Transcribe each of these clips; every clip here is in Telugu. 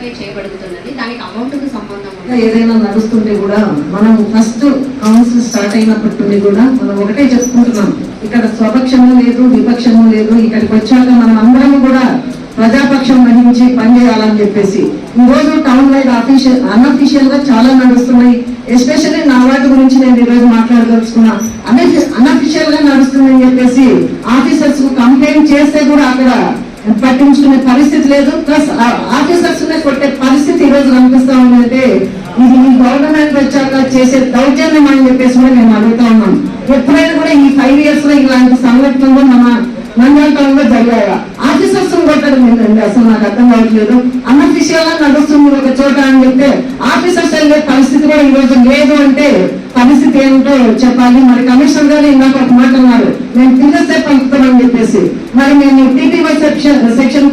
వెరిఫై చేయబడుతున్నది. దానికి అమౌంట్కు సంబంధం ఏదైనా నడుస్తుంటే కూడా మనం ఫస్ట్ కౌన్సిల్ స్టార్ట్ అయినప్పటి నుండి కూడా మనం ఒకటే చెప్పుకుంటున్నాం. ఇక్కడ స్వపక్షము లేదు విపక్షము లేదు ఇక్కడికి వచ్చాక మనం అందరం కూడా ప్రజాపక్షం వహించి పనిచేయాలని చెప్పేసి. ఈ రోజు టౌన్ వైడ్ ఆఫీషియల్ అన్అఫీషియల్గా చాలా నడుస్తున్నాయి. ఎస్పెషల్లీ నా వార్డు గురించి నేను ఈరోజు రోజు మాట్లాడదలుచుకున్నా. అన్అఫీషియల్గా నడుస్తుందని చెప్పేసి ఆఫీసర్స్ కంప్లైంట్ చేస్తే కూడా అక్కడ పట్టించుకునే పరిస్థితి లేదు. ప్లస్ ఆఫీసర్స్ కొట్టే పరిస్థితి ఈ రోజు కనిపిస్తా ఉందంటే ఇది ఈ గవర్నమెంట్ వచ్చాక చేసే దౌర్జన్యం అని చెప్పేసి కూడా మేము అడుగుతా ఉన్నాం ఎప్పుడైనా కూడా ఈ ఫైవ్ ఇయర్స్లో ఇలాంటి సంఘటనలు మన నంద్యాల జరిగాయా? ఆఫీసర్స్ కొట్టడం ఏంటండి? అసలు నాకు అర్థం కావట్లేదు. అన్అఫీషియల్గా నడుస్తుంది ఒక చోట అని చెప్తే ఆఫీసర్స్ వెళ్ళే పరిస్థితి కూడా ఈ రోజు లేదు అంటే పరిస్థితి ఏంటో చెప్పాలి. మరి కమిషనర్ గారు ఇందాక ఒక మాట అన్నారు. మేము పిల్లస్తే పంపుతామని చెప్పేసి. మరి నేను టీటీవై సెక్షన్ సెక్షన్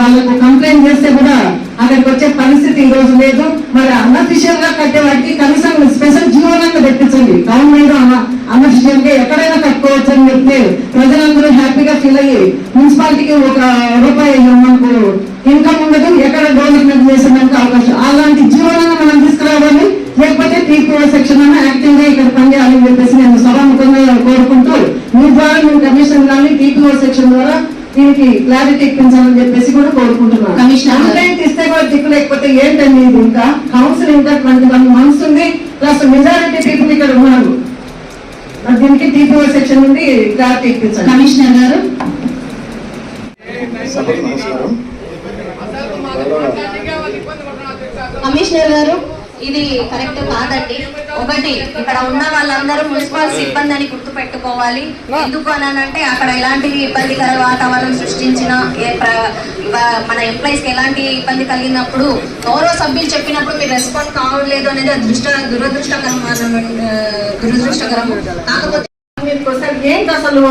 వాళ్ళకు కంప్లైంట్ చేస్తే కూడా అక్కడికి వచ్చే పరిస్థితి ఈ రోజు లేదు. మరి అన్అఫీషియల్గా కట్టే వాటికి కనీసం స్పెషల్ జీవనంగా తెప్పించండి. టౌన్ మీద అన్అఫీషియల్గా ఎక్కడైనా కట్టుకోవచ్చు అని చెప్తే ప్రజలందరూ హ్యాపీగా ఫీల్ అయ్యి మున్సిపాలిటీకి ఒక రూపాయి మనకు ఇన్కమ్ ఉండదు ఎక్కడ డెవలప్మెంట్ చేసేందుకు అవకాశం. అలాంటి జీవనంగా మనం తీసుకురావాలి లేకపోతే టీపీఓ సెక్షన్ అన్న యాక్టివ్గా ఇక్కడ పనిచేయాలని చెప్పేసి నేను సభాముఖంగా కోరుకుంటూ మీ ద్వారా మేము కమిషన్ టీపీఓ సెక్షన్ ద్వారా దీనికి క్లారిటీ ఇప్పించాలని చెప్పేసి కూడా కోరుకుంటున్నాను. కమిషనర్ గారు. కంప్లైంట్ ఇస్తే కూడా దిక్కు లేకపోతే ఏంటండి ఇది ఇంకా? కౌన్సిల్ ఇంకా ట్వంటీ వన్ మంత్స్ ఉంది. ప్లస్ మెజారిటీ పీపుల్ ఇక్కడ ఉన్నారు. దీనికి టీపీఓ సెక్షన్ నుండి క్లారిటీ ఇప్పించండి కమిషనర్ గారు. కమిషనర్ గారు. ఇది కరెక్ట్ కాదండి. ఒకటి ఇక్కడ ఉన్న వాళ్ళందరూ మున్సిపల్ సిబ్బంది అని గుర్తు పెట్టుకోవాలి ఎందుకు అని అంటే అక్కడ ఎలాంటి ఇబ్బందికర వాతావరణం సృష్టించిన మన ఎంప్లాయీస్కి ఎలాంటి ఇబ్బంది కలిగినప్పుడు గౌరవ సభ్యులు చెప్పినప్పుడు మీరు రెస్పాండ్ కావట్లేదు అనేది అదృష్ట దురదృష్టకరం దురదృష్టకరం. కాకపోతే ఏంటి అసలు?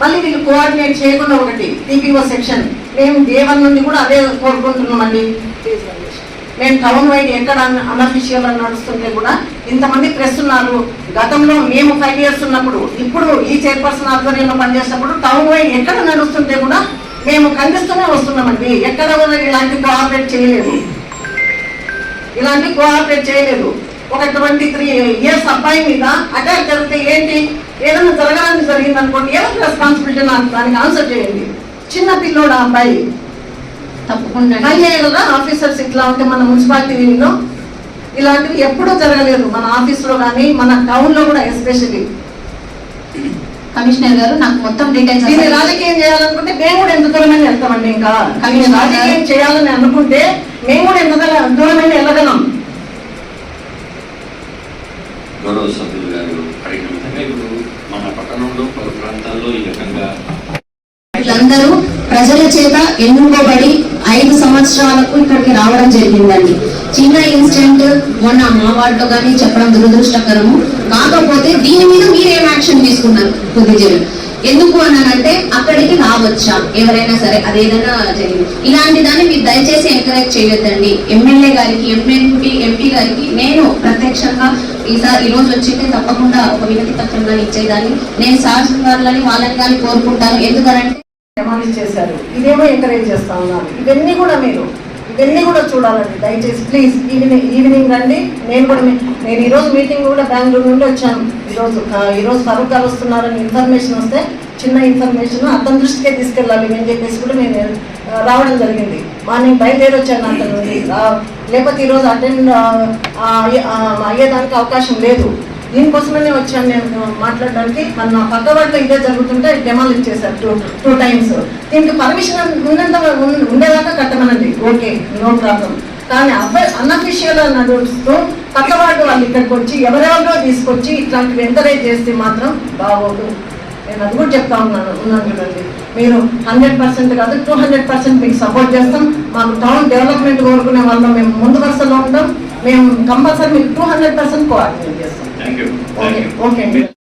మళ్ళీ వీళ్ళు కోఆర్డినేట్ చేయకుండా ఒకటి టీపీఓ సెక్షన్. మేము దేవన్ నుండి కూడా అదే కోరుకుంటున్నామండి. మేము టౌన్ వైడ్ ఎక్కడ అన్అఫీషియల్ అని నడుస్తుంటే కూడా ఇంతమంది ప్రెస్ ఉన్నారు గతంలో మేము ఫైవ్ ఇయర్స్ ఉన్నప్పుడు ఇప్పుడు ఈ చైర్పర్సన్ ఆధ్వర్యంలో పనిచేసినప్పుడు టౌన్ వైడ్ ఎక్కడ నడుస్తుంటే కూడా మేము ఖండిస్తూనే వస్తున్నామండి. ఎక్కడ కూడా ఇలాంటి కోఆపరేట్ చేయలేదు. ఇలాంటి కోఆపరేట్ చేయలేదు. ఒక ట్వంటీ త్రీ ఇయర్స్ అబ్బాయి మీద అటాక్ జరిగితే ఏంటి? ఏదైనా జరగాలని జరిగింది అనుకోండి ఎవరికి రెస్పాన్సిబిలిటీ నాకు దానికి ఆన్సర్ చేయండి. చిన్న పిల్లోడు అబ్బాయి? తప్పకుండా అయ్యాయి కదా ఆఫీసర్స్ ఇట్లా ఉంటే మన మున్సిపాలిటీలో ఇలాంటివి ఎప్పుడూ జరగలేదు. మన ఆఫీస్లో కానీ మన టౌన్లో కూడా ఎస్పెషల్లీ కమిషనర్ గారు నాకు మొత్తం డీటెయిల్స్ దీన్ని రాజకీయం చేయాలనుకుంటే మేము కూడా ఎంత దూరమైన వెళ్తామండి ఇంకా. రాజకీయం చేయాలని అనుకుంటే మేము కూడా ఎంత దూర- దూరమైన వెళ్ళగలం. గౌరవ సభ్యులు గారు అడిగిన విధంగా ఇప్పుడు మన పట్టణంలో పలు ప్రాంతాల్లో ఈ రకంగా వీళ్ళందరూ ప్రజల చేత ఎన్నుకోబడి ఐదు సంవత్సరాలకు ఇక్కడికి రావడం జరిగిందండి. చిన్న ఇన్సిడెంట్ మొన్న మా వార్డులో కానీ చెప్పడం దురదృష్టకరము. కాకపోతే దీని మీద మీరేం యాక్షన్ తీసుకున్నారు కొద్దిజలు ఎందుకు అన్నానంటే అక్కడికి రావచ్చా? ఎవరైనా సరే అదేదైనా జరిగింది. ఇలాంటి దాన్ని మీరు దయచేసి ఎంకరేజ్ చేయొద్దండి. ఎమ్మెల్యే గారికి ఎంఎంపీ ఎంపీ గారికి నేను ప్రత్యక్షంగా ఈసారి ఈ రోజు వచ్చింటే తప్పకుండా ఒక వినతి పత్రం కానీ ఇచ్చేదాన్ని. నేను సార్ వాళ్ళని వాళ్ళని కానీ కోరుకుంటాను. ఎందుకనంటే డెమాలిష్ చేశారు ఇదేమో ఎంకరేజ్ చేస్తా ఉన్నారు. ఇవన్నీ కూడా మీరు ఇవన్నీ కూడా చూడాలండి. దయచేసి ప్లీజ్ ఈవినింగ్ ఈవినింగ్ రండి. నేను కూడా నేను ఈరోజు మీటింగ్ కూడా బెంగళూరు నుండి వచ్చాను. ఈరోజు ఈరోజు ఫరూక్ గారు వస్తున్నారని ఇన్ఫర్మేషన్ వస్తే చిన్న ఇన్ఫర్మేషన్ అతని దృష్టికే తీసుకెళ్ళాలి అని చెప్పేసి కూడా నేను రావడం జరిగింది. మార్నింగ్ బయలుదేరి వచ్చాను అతని నుండి లేకపోతే ఈరోజు అటెండ్ అయ్యేదానికి అవకాశం లేదు. దీనికోసమనే వచ్చాను నేను మాట్లాడడానికి. మన నా పక్క వాళ్ళతో ఇదే జరుగుతుంటే డెమాలిష్ చేశారు టూ టూ టైమ్స్ దీనికి పర్మిషన్ ఉన్నంత ఉండేదాకా కట్టమనండి. ఓకే నో ప్రాబ్లం కానీ అబ్బాయి అన్అఫీషియల్ నడుస్తూ పక్కవాడు వాళ్ళు ఇక్కడికి వచ్చి ఎవరెవరో తీసుకొచ్చి ఇట్లాంటివి ఎంకరేజ్ చేస్తే మాత్రం బాగోదు. నేను అది కూడా చెప్తా ఉన్నాను ఉన్నాను చూడండి. మీరు హండ్రెడ్ పర్సెంట్ కాదు టూ హండ్రెడ్ పర్సెంట్ మీకు సపోర్ట్ చేస్తాం. మాకు టౌన్ డెవలప్మెంట్ కోరుకునే వాళ్ళం. మేము ముందు వరుసలో ఉంటాం. మేము కంపల్సరీ మీకు టూ హండ్రెడ్ పర్సెంట్ కోఆర్డినేట్ చేస్తాం. Okay, okay.